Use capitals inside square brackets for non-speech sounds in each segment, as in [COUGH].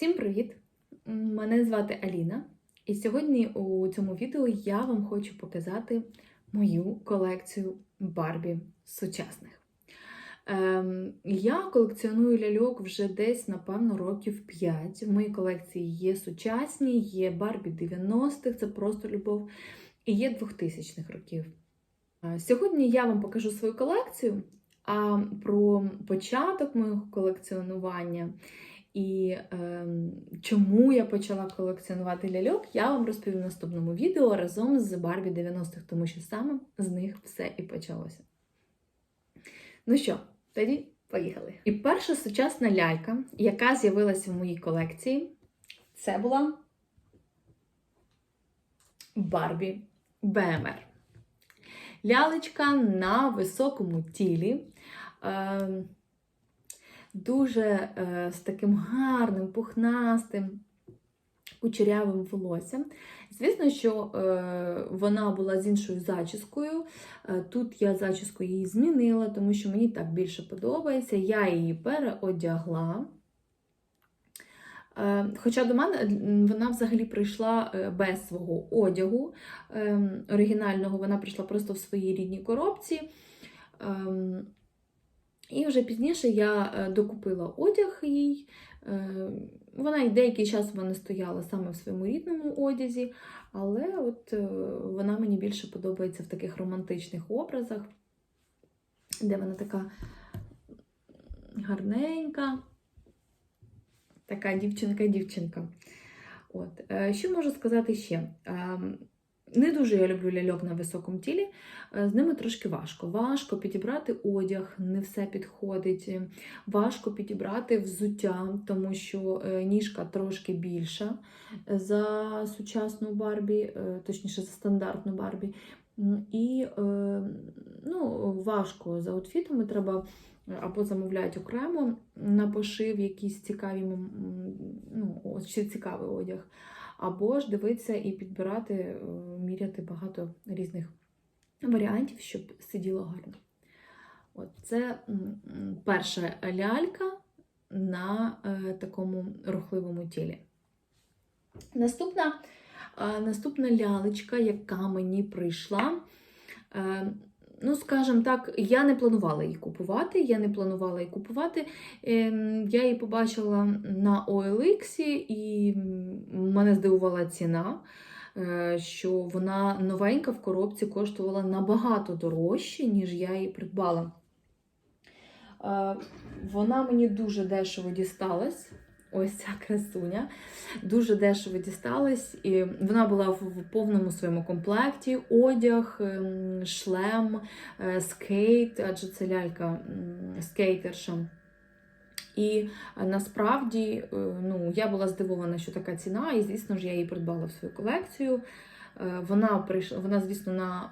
Всім привіт! Мене звати Аліна, і сьогодні у цьому відео я вам хочу показати мою колекцію Барбі сучасних. Ем, я колекціоную ляльок вже десь, напевно, років 5. В моїй колекції є сучасні, є Барбі 90-х, це просто любов, і є 2000-х років. Е, Сьогодні я вам покажу свою колекцію, а про початок мого колекціонування і ем, чому я почала колекціонувати ляльок, я вам розповім в наступному відео разом з Барбі 90-х, тому що саме з них все і почалося. Ну що, тоді поїхали. І перша сучасна лялька, яка з'явилася в моїй колекції, це була Барбі БМР. Лялечка на високому тілі. Ем, дуже е, з таким гарним, пухнастим, кучерявим волоссям. Звісно, що е, вона була з іншою зачіскою. Е, тут я зачіску її змінила, тому що мені так більше подобається. Я її переодягла. Е, Хоча до мене вона взагалі прийшла е, без свого одягу ем, оригінального, вона прийшла просто в своїй рідній коробці. Ем, І вже пізніше я е, докупила одяг їй. Е, Вона і деякий час в мене стояла саме в своєму рідному одязі, але от е, вона мені більше подобається в таких романтичних образах, де вона така гарненька, така дівчинка-дівчинка. От. Що можу сказати ще? Не дуже я люблю ляльок на високому тілі, е, з ними трошки важко. Важко підібрати одяг, не все підходить. е, Важко підібрати взуття, тому що е, ніжка трошки більша за сучасну Барбі, е, точніше за стандартну Барбі. І е, ну, важко за аутфітами треба або замовляють окремо на пошив якісь цікаві ну, чи цікавий одяг, або ж дивитися і підбирати, е, міряти багато різних варіантів, щоб сиділо гарно. От це перша лялька на е, такому рухливому тілі. Наступна, е, наступна лялечка, яка мені прийшла. Ну, скажімо так, я не планувала її купувати. Я не планувала її купувати. Ем, Я її побачила на OLX, і мене здивувала ціна, е, що вона новенька в коробці коштувала набагато дорожче, ніж я її придбала. Е, Вона мені дуже дешево дісталась. Ось ця красуня. Дуже дешево дісталась. І вона була в повному своєму комплекті: одяг, ем, шлем, е, скейт, адже це лялька скейтерша. І насправді е, ну, я була здивована, що така ціна, і, звісно ж, я її придбала в свою колекцію. Е, Вона прийшла, вона, звісно, на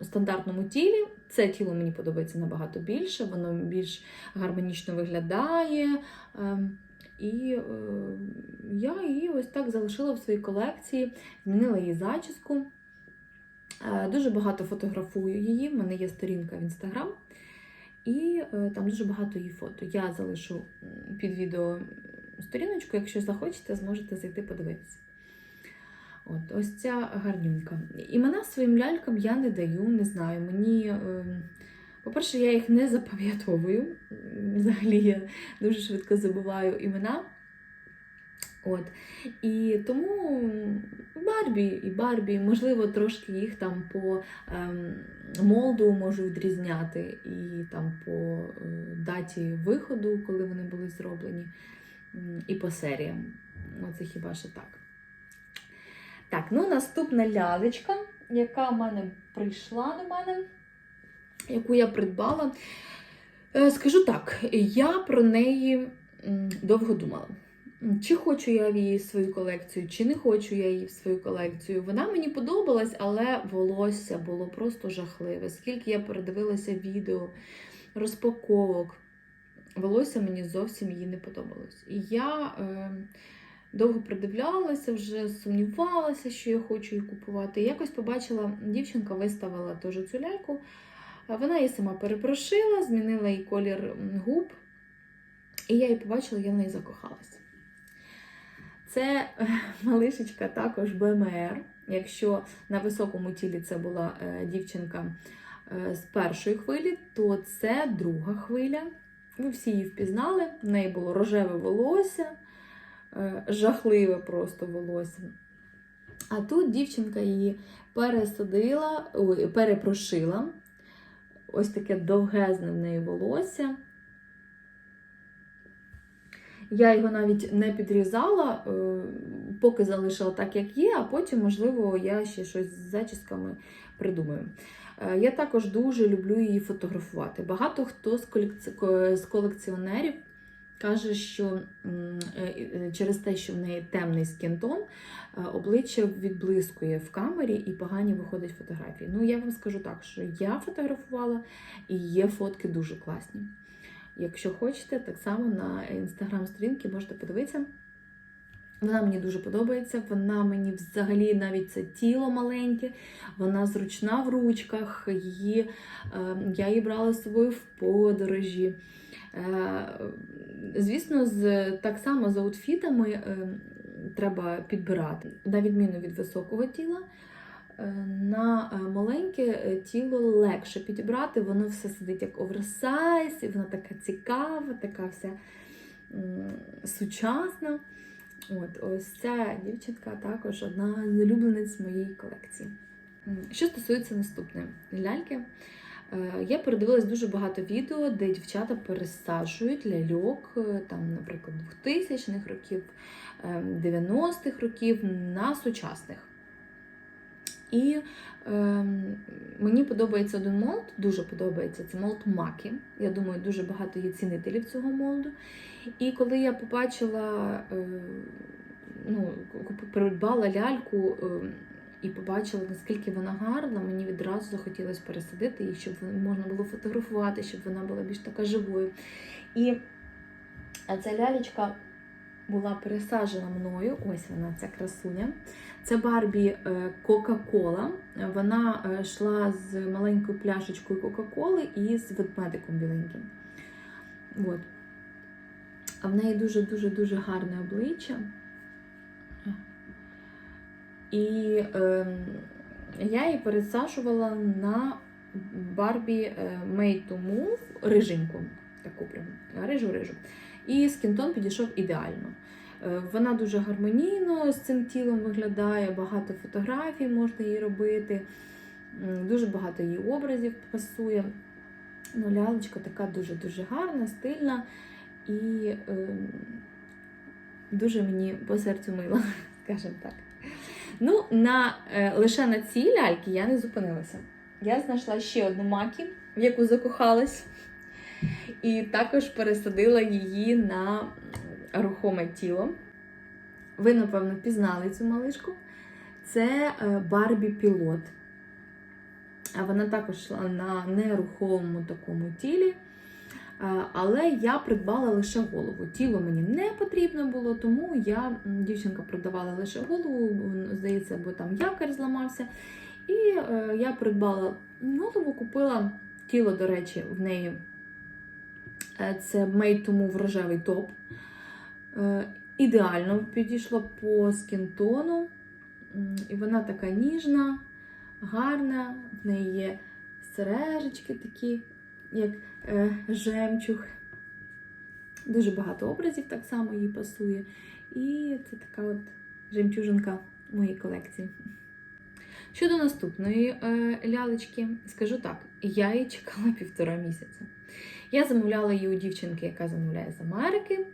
е, стандартному тілі. Це тіло мені подобається набагато більше, воно більш гармонічно виглядає. І е, я її ось так залишила в своїй колекції, змінила її зачіску. Е, дуже багато фотографую її. В мене є сторінка в інстаграм, і е, там дуже багато її фото. Я залишу під відео сторіночку, якщо захочете, зможете зайти подивитися. От, ось ця гарнюнька. Імена своїм лялькам я не даю, не знаю. Мені, е, по-перше, я їх не запам'ятовую. Взагалі я дуже швидко забуваю імена. От. І тому Барбі і Барбі, можливо, трошки їх там по ем, молду можу відрізняти, і там по е, даті виходу, коли вони були зроблені, і по серіям. Оце хіба що так. Так, ну наступна лялечка, яка в мене прийшла до мене, яку я придбала. Е, Скажу так, я про неї довго думала. Чи хочу я в її свою колекцію, чи не хочу я її в свою колекцію. Вона мені подобалась, але волосся було просто жахливе. Скільки я передивилася відео, розпаковок, волосся мені зовсім їй не подобалось. І я е, довго придивлялася, вже сумнівалася, що я хочу її купувати. І якось побачила, дівчинка виставила теж цю ляльку. Вона її сама перепрошила, змінила їй колір губ. І я її побачила, я в неї закохалася. Це е, малишечка також БМР. Якщо на високому тілі це була е, дівчинка е, з першої хвилі, то це друга хвиля. Ви всі її впізнали. В неї було рожеве волосся, жахливе просто волосся. А тут дівчинка її пересадила, перепрошила. Ось таке довгезне в неї волосся. Я його навіть не підрізала, е, поки залишила так, як є, а потім, можливо, я ще щось з зачісками придумаю. Е, Я також дуже люблю її фотографувати. Багато хто з колекці- ко- з колекціонерів каже, що е, е, через те, що в неї темний скінтон, е, обличчя відблискує в камері і погані виходять фотографії. Ну, я вам скажу так, що я фотографувала і є фотки дуже класні. Якщо хочете, так само на інстаграм-сторінки можете подивитися. Вона мені дуже подобається. Вона мені взагалі навіть це тіло маленьке, вона зручна в ручках. Її, е, я її брала з собою в подорожі. Е, звісно, з, так само з аутфітами е, треба підбирати, на відміну від високого тіла. е, На маленьке тіло легше підібрати, воно все сидить як оверсайз, і воно така цікава, така вся сучасна. От, ось ця дівчинка також одна з улюблениць моєї колекції. Що стосується наступної ляльки, я передивилась дуже багато відео, де дівчата пересаджують ляльок, е, там, наприклад, 2000-х років, е, 90-х років на сучасних. І е, мені подобається один молд, дуже подобається це молд Макі. Я думаю, дуже багато є цінителів цього молду. І коли я побачила, е, ну, придбала ляльку е, і побачила, наскільки вона гарна, мені відразу захотілося пересадити її, щоб можна було фотографувати, щоб вона була більш така живою. І ця лялечка була пересаджена мною. Ось вона, ця красуня. Це Барбі е, Кока-Кола. Вона е, йшла з маленькою пляшечкою Кока-Коли і з ведмедиком біленьким. От. А в неї дуже-дуже-дуже гарне обличчя. І е, я її пересаджувала на Барбі е, Made to Move риженьку. Таку прям рижу-рижу. І скінтон підійшов ідеально. Е, Вона дуже гармонійно з цим тілом виглядає, багато фотографій можна їй робити, дуже багато її образів пасує. Ну, лялечка така дуже-дуже гарна, стильна і е, дуже мені по серцю мила, [LAUGHS] скажімо так. Ну, на, е, лише на цій ляльці я не зупинилася. Я знайшла ще одну макі, в яку закохалась, і також пересадила її на рухоме тіло. Ви, напевно, пізнали цю малишку. Це е, Барбі Пілот. А Вона також йшла на нерухомому такому тілі. Е, Але я придбала лише голову. Тіло мені не потрібно було, тому я дівчинка продавала лише голову, здається, бо там якорь зламався. І е, я придбала голову, купила тіло, до речі, в неї е, це Made to Move рожевий топ. Ідеально підійшло по скінтону. І вона така ніжна, гарна, в неї є сережечки такі, як е, жемчуг. Дуже багато образів так само їй пасує. І це така от жемчужинка моєї колекції. Щодо наступної е, лялечки, скажу так: я її чекала [LAUGHS] півтора місяця. Я замовляла її у дівчинки, яка замовляє з Америки.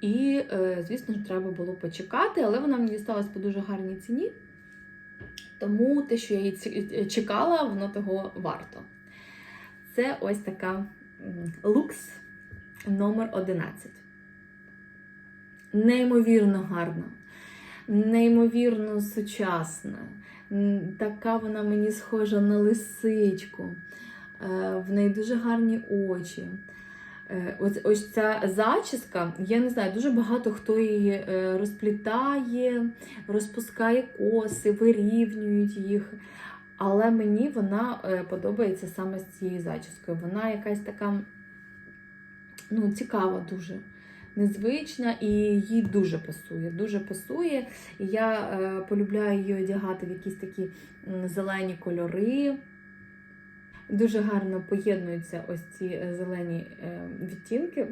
І, е, звісно ж, треба було почекати, але вона мені дісталась по дуже гарній ціні. Тому те, що я її чекала, воно того варто. Це ось така м, люкс номер 11. Неймовірно гарна, неймовірно сучасна. Така вона мені схожа на лисичку. Е, В неї дуже гарні очі. Е, Ось, ось ця зачіска, я не знаю, дуже багато хто її е, розплітає, розпускає коси, вирівнюють їх. Але мені вона е, подобається саме з цією зачіскою. Вона якась така ну, цікава дуже. незвична і їй дуже пасує. Дуже пасує. Я е, полюбляю її одягати в якісь такі зелені кольори. Дуже гарно поєднуються ось ці е, зелені е, відтінки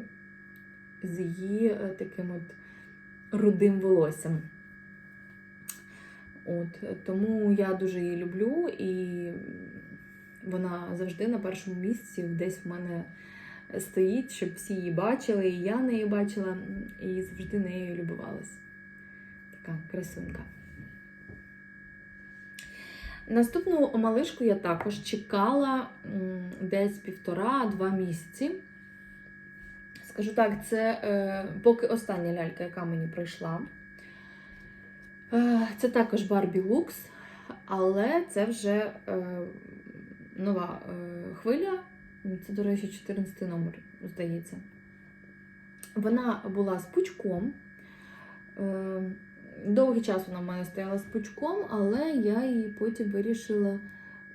з її е, таким от рудим волоссям. От, тому я дуже її люблю, і вона завжди на першому місці десь в мене стоїть, щоб всі її бачили, і я неї бачила, і завжди нею любувалась. Така красунка. Наступну малишку я також чекала десь півтора-два місяці. Скажу так, це е, поки остання лялька, яка мені прийшла. Е, це також Barbie Lux, але це вже е, нова е, хвиля. Це, до речі, 14 номер, здається. Вона була з пучком. Довгий час вона в мене стояла з пучком, але я її потім вирішила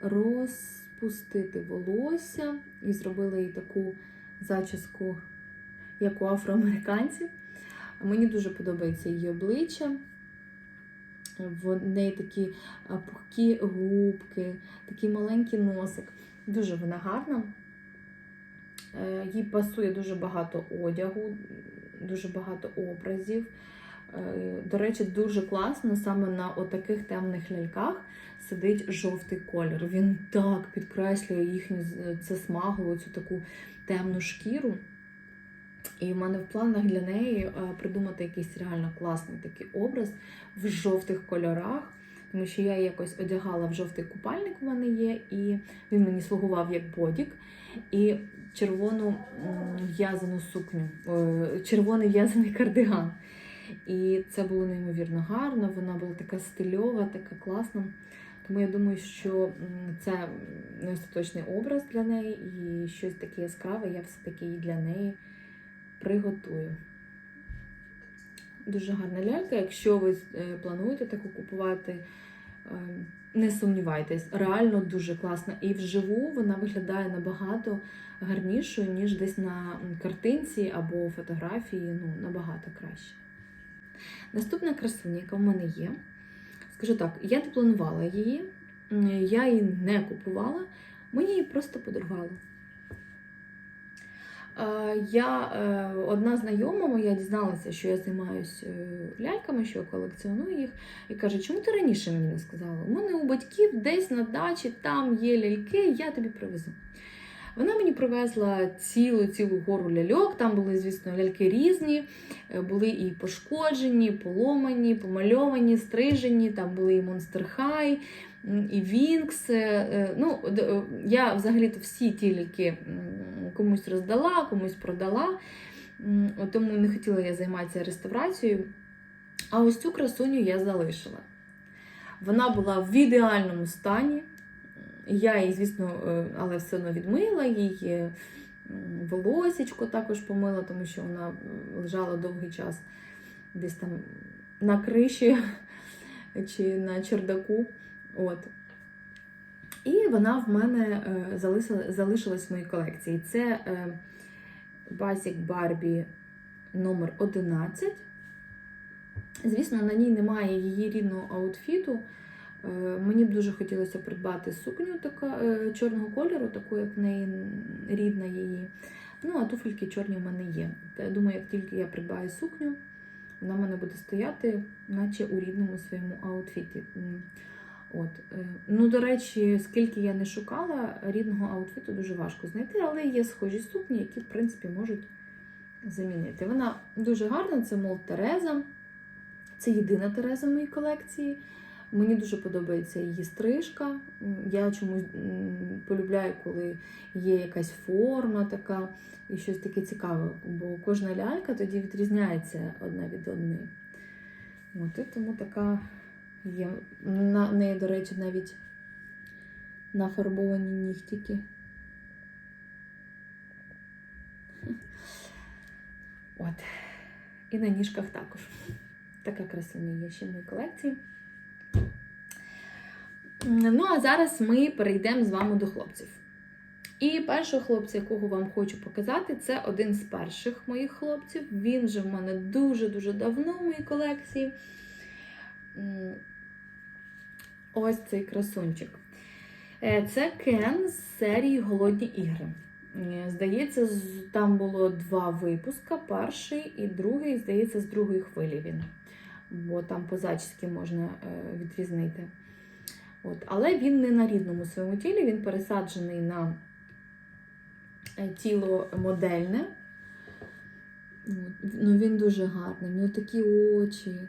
розпустити волосся і зробила їй таку зачіску, як у афроамериканців. Мені дуже подобається її обличчя. В неї такі пухкі губки, такий маленький носик. Дуже вона гарна. Е, Їй пасує дуже багато одягу, дуже багато образів. Е, До речі, дуже класно саме на отаких темних ляльках сидить жовтий колір. Він так підкреслює їхню засмаглу, цю таку темну шкіру. І в мене в планах для неї е, придумати якийсь реально класний такий образ в жовтих кольорах. Тому що я якось одягала в жовтий купальник у мене є, і він мені слугував як бодік. І червону в'язану сукню, е, червоний в'язаний кардиган. І це було неймовірно гарно, вона була така стильова, така класна. Тому я думаю, що це не остаточний образ для неї, і щось таке яскраве я все-таки і для неї приготую. Дуже гарна лялька. Якщо ви е, плануєте таку купувати, е, не сумнівайтесь, реально дуже класна. І вживу вона виглядає набагато гарнішою, ніж десь на картинці або фотографії. Ну, набагато краще. Наступна красуня, яка в мене є. Скажу так, я не планувала її, я її не купувала, мені її просто подарували. Е, Я е, одна знайома моя дізналася, що я займаюся ляльками, що я колекціоную їх, і каже, чому ти раніше мені не сказала? У мене у батьків десь на дачі там є ляльки, я тобі привезу. Вона мені привезла цілу цілу гору ляльок. Там були, звісно, ляльки різні, е, були і пошкоджені, поломані, помальовані, стрижені, там були і Monster High, і Вінкс. Ну, е, я взагалі-то всі ті ляльки комусь роздала, комусь продала. Тому не хотіла я займатися реставрацією. А ось цю красуню я залишила. Вона була в ідеальному стані. Я її, звісно, е, але все одно відмила її. Волосечко також помила, тому що вона лежала довгий час десь там на криші [LAUGHS] чи на чердаку. От. І вона в мене е, залишилась в моїй колекції. Це е, Basic Barbie номер 11. Звісно, на ній немає її рідного аутфіту. Е, Мені б дуже хотілося придбати сукню така, е, чорного кольору, таку, як в неї рідна її. Ну, а туфельки чорні в мене є. Я думаю, як тільки я придбаю сукню, вона в мене буде стояти, наче у рідному своєму аутфіті. От. е, Ну, до речі, скільки я не шукала, рідного аутфіту дуже важко знайти, але є схожі сукні, які, в принципі, можуть замінити. Вона дуже гарна, це мол Тереза. Це єдина Тереза в моїй колекції. Мені дуже подобається її стрижка. Я чомусь полюбляю, коли є якась форма така і щось таке цікаве, бо кожна лялька тоді відрізняється одна від одної. От, і тому така є. На неї, до речі, навіть нафарбовані нігтики. От. І на ніжках також. Така красуня є ще в моїй колекції. Ну, а зараз ми перейдемо з вами до хлопців. І першого хлопця, якого вам хочу показати, це один з перших моїх хлопців. Він вже в мене дуже-дуже давно в моїй колекції. Ось цей красунчик. Е, Це Кен з серії Голодні ігри. Е, Здається, там було два випуска: перший і другий, здається, з другої хвилі він. Бо там по зачіски можна е, відрізнити. От. Але він не на рідному своєму тілі, він пересаджений на е, тіло модельне. Ну, він дуже гарний, в нього такі очі.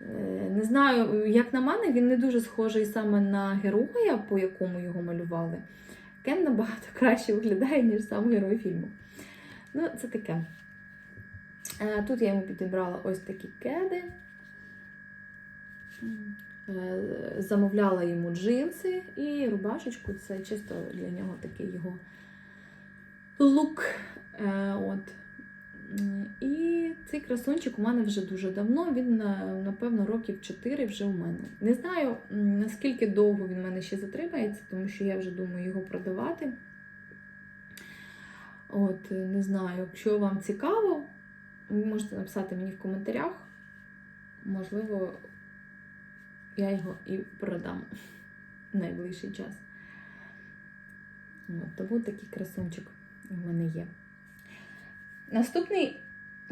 Е, Не знаю, як на мене, він не дуже схожий саме на героя, по якому його малювали. Кен набагато [LAUGHS] краще виглядає, ніж сам герой фільму. Ну, це таке. Е, Тут я йому підібрала ось такі кеди. Е, Замовляла йому джинси і рубашечку. Це чисто для нього такий його лук. Е, От. І цей красунчик у мене вже дуже давно. Він, напевно, років 4 вже у мене. Не знаю, наскільки довго він в мене ще затримається, тому що я вже думаю його продавати. От, е, не знаю, якщо вам цікаво, ви можете написати мені в коментарях. Можливо, я його і продам в найближчий час. От, тому такий красунчик у мене є. Наступний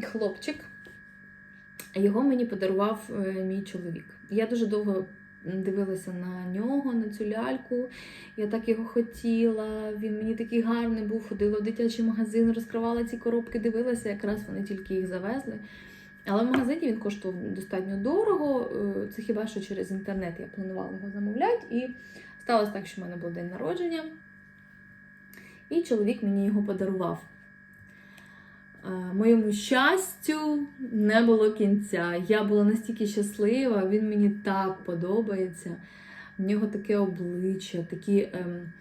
хлопчик, його мені подарував е, мій чоловік. Я дуже довго дивилася на нього, на цю ляльку. Я так його хотіла. Він мені такий гарний був, ходила в дитячий магазин, розкривала ці коробки, дивилася, якраз вони тільки їх завезли. Але в магазині він коштував достатньо дорого. Е, Це хіба що через інтернет я планувала його замовляти. І сталося так, що в мене був день народження. І чоловік мені його подарував. Е, Моєму щастю не було кінця. Я була настільки щаслива, він мені так подобається. В нього таке обличчя, такі, ем,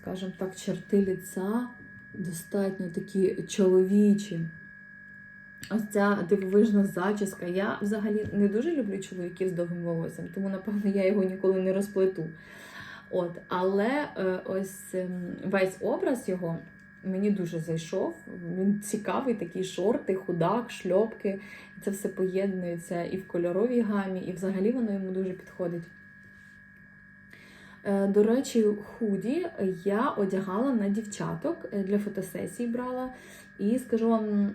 скажімо так, черти ліца достатньо такі чоловічі. Ось ця дивовижна зачіска. Я взагалі не дуже люблю чоловіків з довгим волоссям, тому, напевно, я його ніколи не розплету. От, але е, ось ем, весь образ його мені дуже зайшов. Він цікавий, такий шорти, худак, шльопки. Це все поєднується і в кольоровій гамі, і взагалі воно йому дуже підходить. Е, До речі, худі я одягала на дівчаток е, для фотосесій брала. І скажу вам,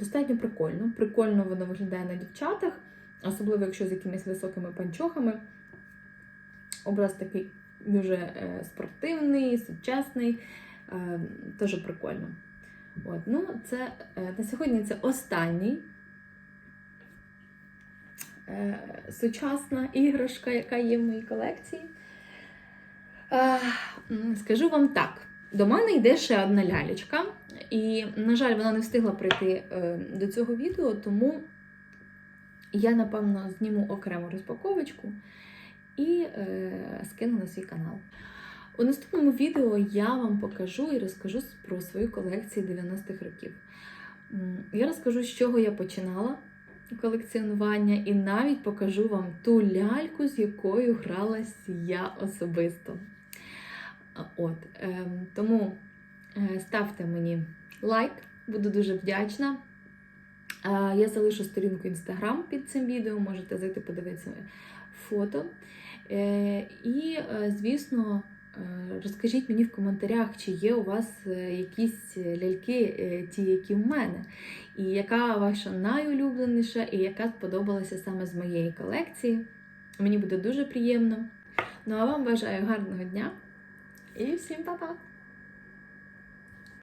достатньо прикольно. Прикольно воно виглядає на дівчатах, особливо якщо з якимись високими панчохами. Образ такий дуже е, спортивний, сучасний, е, теж прикольно. От, ну, це, е, на сьогодні це останній е, сучасна іграшка, яка є в моїй колекції. Скажу вам так: до мене йде ще одна лялечка, і, на жаль, вона не встигла прийти е, до цього відео, тому я, напевно, зніму окрему розпаковочку і е, скину на свій канал. У наступному відео я вам покажу і розкажу про свою колекцію 90-х років. Я розкажу, з чого я починала колекціонування, і навіть покажу вам ту ляльку, з якою гралась я особисто. От, ем, тому е, ставте мені лайк, буду дуже вдячна. Е, Я залишу сторінку інстаграм під цим відео, можете зайти подивитися фото. Е, І, е, звісно, розкажіть мені в коментарях, чи є у вас якісь ляльки, ті, які в мене, і яка ваша найулюбленіша, і яка сподобалася саме з моєї колекції. Мені буде дуже приємно. Ну а вам бажаю гарного дня і всім па-па!